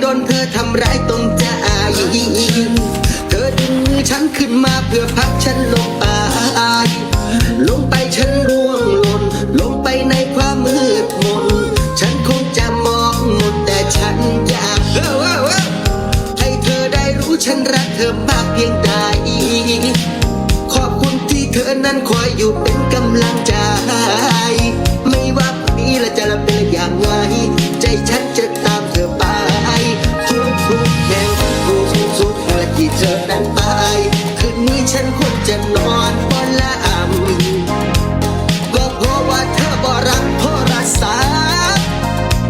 โดนเธอทำร้ายตรงใจเธอดึงมือฉันขึ้นมาเพื่อพักฉันลงไปลงไปฉันร่วงหล่นลงไปในความมืดมน ฉันคงจะมองหมดแต่ฉันอยากให้เธอได้รู้ฉันรักเธอมากเพียงใดขอบคุณที่เธอนั้นคอยอยู่เป็นกำลังใจ ไม่ว่านี้และจะลำเป็นอย่างไงใจฉันจะต เธอนั้นไปคืนนี้ฉันควรจะนอนบนละอำก็เพราะว่าเธอบ่รักโทรศัพท์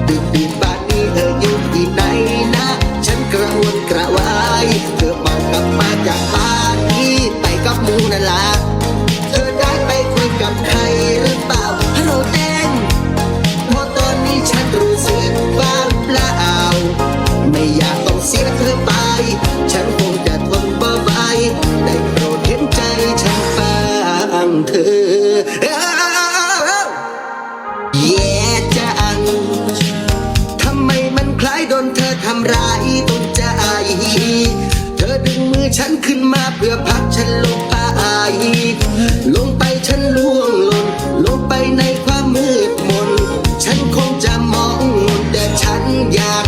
ดึกดื่นบ้านนี้เธออยู่ที่ไหนนะ ฉันกระวนกระวาย เธอเมากลับมาจากบ้านที่ไปกับมูนั่นละ แย่จัง ทำไมมันคล้ายโดนเธอทำร้ายตรงใจ เธอดึงมือฉันขึ้นมาเพื่อพักฉันลงไป ลงไปฉันล่วงลงลงไปในความมืดมน ฉันคงจะมองมนแต่ฉันอยาก